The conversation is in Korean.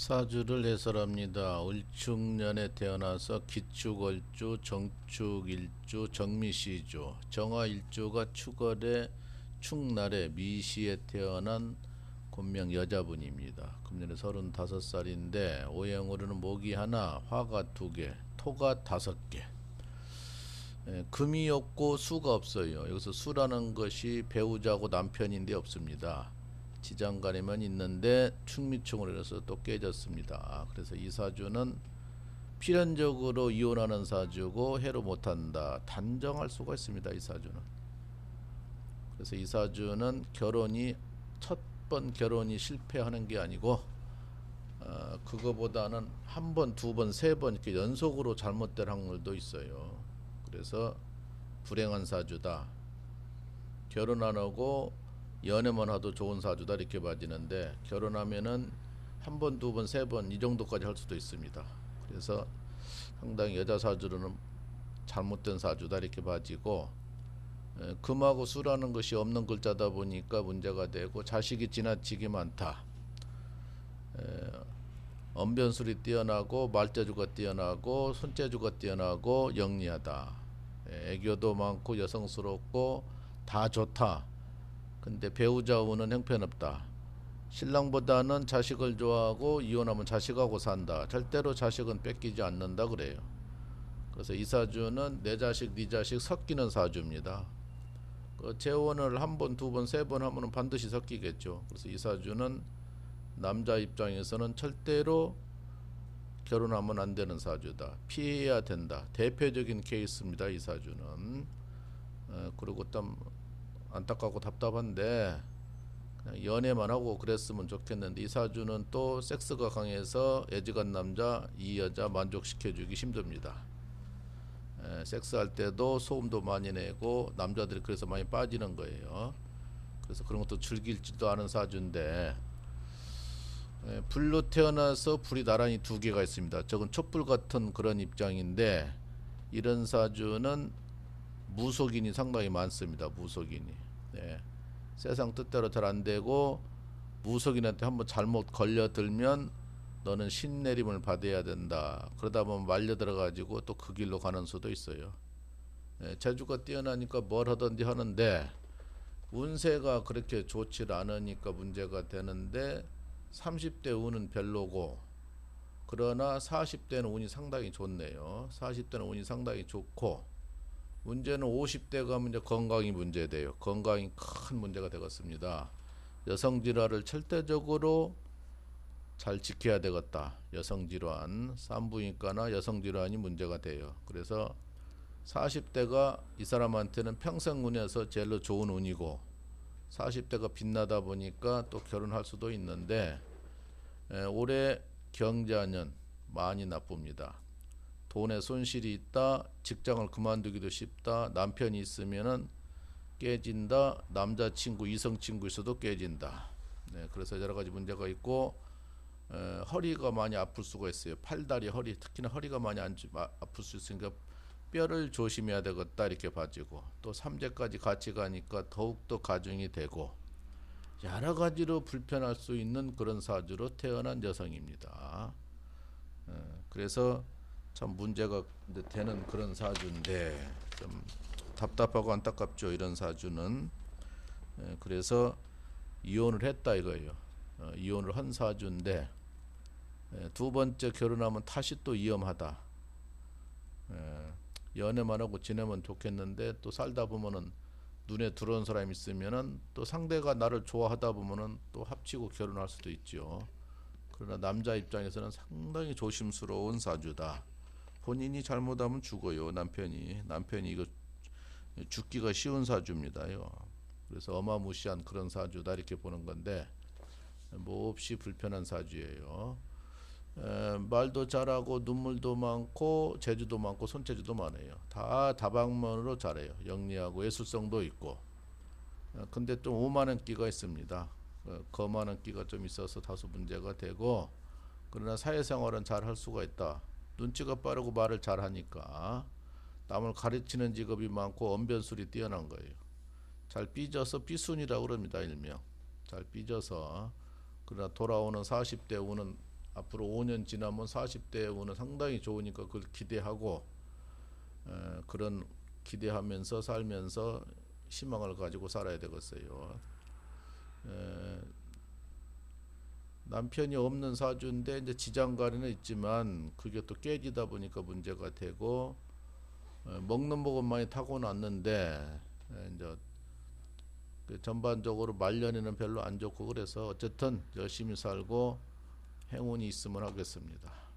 사주를 해설합니다. 을축년에 태어나서 기축월주, 정축일주, 정미시주, 정화일주가 축월에 축날에 미시에 태어난 본명 여자분입니다. 금년에 35살인데 오행으로는 목이 하나, 화가 두 개, 토가 다섯 개. 예, 금이 없고 수가 없어요. 여기서 수라는 것이 배우자고 남편인데 없습니다. 지장간에만 있는데 충미충으로 인해서 또 깨졌습니다. 그래서 이 사주는 필연적으로 이혼하는 사주고 해로 못한다. 단정할 수가 있습니다. 이 사주는. 그래서 이 사주는 결혼이 첫 번 결혼이 실패하는 게 아니고 어, 그거보다는 한 번, 두 번, 세 번 이렇게 연속으로 잘못될 확률도 있어요. 그래서 불행한 사주다. 결혼 안 하고 연애만 하도 좋은 사주다 이렇게 봐지는데 결혼하면은 한 번, 두 번, 세 번 이 정도까지 할 수도 있습니다. 그래서 상당히 여자 사주로는 잘못된 사주다 이렇게 봐지고 에, 금하고 수라는 것이 없는 글자다 보니까 문제가 되고 자식이 지나치게 많다. 에, 언변술이 뛰어나고 말재주가 뛰어나고 손재주가 뛰어나고 영리하다. 에, 애교도 많고 여성스럽고 다 좋다. 근데 배우자 운은 형편없다. 신랑보다는 자식을 좋아하고 이혼하면 자식하고 산다. 절대로 자식은 뺏기지 않는다 그래요. 그래서 이 사주는 내 자식, 네 자식 섞이는 사주입니다. 그 재혼을 한 번, 두 번, 세 번 하면은 반드시 섞이겠죠. 그래서 이 사주는 남자 입장에서는 절대로 결혼하면 안 되는 사주다. 피해야 된다. 대표적인 케이스입니다. 이 사주는. 어, 그리고 좀 안타깝고 답답한데 그냥 연애만 하고 그랬으면 좋겠는데 이 사주는 또 섹스가 강해서 애지간 남자 이 여자 만족시켜주기 힘듭니다. 에, 섹스할 때도 소음도 많이 내고 남자들이 그래서 많이 빠지는 거예요. 그래서 그런 것도 즐길지도 않은 사주인데 에, 불로 태어나서 불이 나란히 두 개가 있습니다. 저건 촛불 같은 그런 입장인데 이런 사주는 무속인이 상당히 많습니다. 무속인이. 네. 세상 뜻대로 잘 안 되고 무속인한테 한번 잘못 걸려들면 너는 신내림을 받아야 된다. 그러다 보면 말려 들어가지고 또 그 길로 가는 수도 있어요. 네. 재주가 뛰어나니까 뭘 하든지 하는데 운세가 그렇게 좋지 않으니까 문제가 되는데 30대 운은 별로고 그러나 40대는 운이 상당히 좋네요. 40대는 운이 상당히 좋고 문제는 50대 가면 이제 건강이 문제돼요. 건강이 큰 문제가 되겠습니다. 여성 질환을 절대적으로 잘 지켜야 되겠다. 여성 질환, 산부인과나 여성 질환이 문제가 돼요. 그래서 40대가 이 사람한테는 평생 운에서 제일로 좋은 운이고 40대가 빛나다 보니까 또 결혼할 수도 있는데 에, 올해 경자년 많이 나쁩니다. 돈에 손실이 있다, 직장을 그만두기도 쉽다, 남편이 있으면은 깨진다, 남자친구, 이성친구 있어도 깨진다. 네, 그래서 여러 가지 문제가 있고 에, 허리가 많이 아플 수가 있어요. 팔다리, 허리, 특히나 허리가 많이 안, 아, 아플 수 있으니까 뼈를 조심해야 되겠다 이렇게 봐지고 또 삼재까지 같이 가니까 더욱더 가중이 되고 여러 가지로 불편할 수 있는 그런 사주로 태어난 여성입니다. 에, 그래서 참 문제가 되는 그런 사주인데 좀 답답하고 안타깝죠 이런 사주는. 에, 그래서 이혼을 했다 이거예요. 어, 이혼을 한 사주인데 에, 두 번째 결혼하면 다시 또 위험하다. 에, 연애만 하고 지내면 좋겠는데 또 살다 보면은 눈에 들어온 사람 있으면은 또 상대가 나를 좋아하다 보면은 또 합치고 결혼할 수도 있죠. 그러나 남자 입장에서는 상당히 조심스러운 사주다. 본인이 잘못하면 죽어요. 남편이 남편이 이거 죽기가 쉬운 사주입니다요. 그래서 어마무시한 그런 사주다 이렇게 보는 건데 몹시 불편한 사주예요. 에, 말도 잘하고 눈물도 많고 재주도 많고 손재주도 많아요. 다 다방면으로 잘해요. 영리하고 예술성도 있고. 어, 근데 좀 오만한 끼가 있습니다. 어, 거만한 끼가 좀 있어서 다소 문제가 되고 그러나 사회생활은 잘 할 수가 있다. 눈치가 빠르고 말을 잘하니까 남을 가르치는 직업이 많고 언변술이 뛰어난 거예요. 잘 삐져서 삐순이라고 그럽니다 일명. 잘 삐져서 그러나 돌아오는 40대 우는 앞으로 5년 지나면 40대의 운은 상당히 좋으니까 그걸 기대하고 에, 그런 기대하면서 살면서 희망을 가지고 살아야 되겠어요. 에, 남편이 없는 사주인데 이제 지장가리는 있지만 그게 또 깨지다 보니까 문제가 되고 에, 먹는 복은 많이 타고났는데 에, 이제 그 전반적으로 말년에는 별로 안 좋고 그래서 어쨌든 열심히 살고 행운이 있으면 하겠습니다.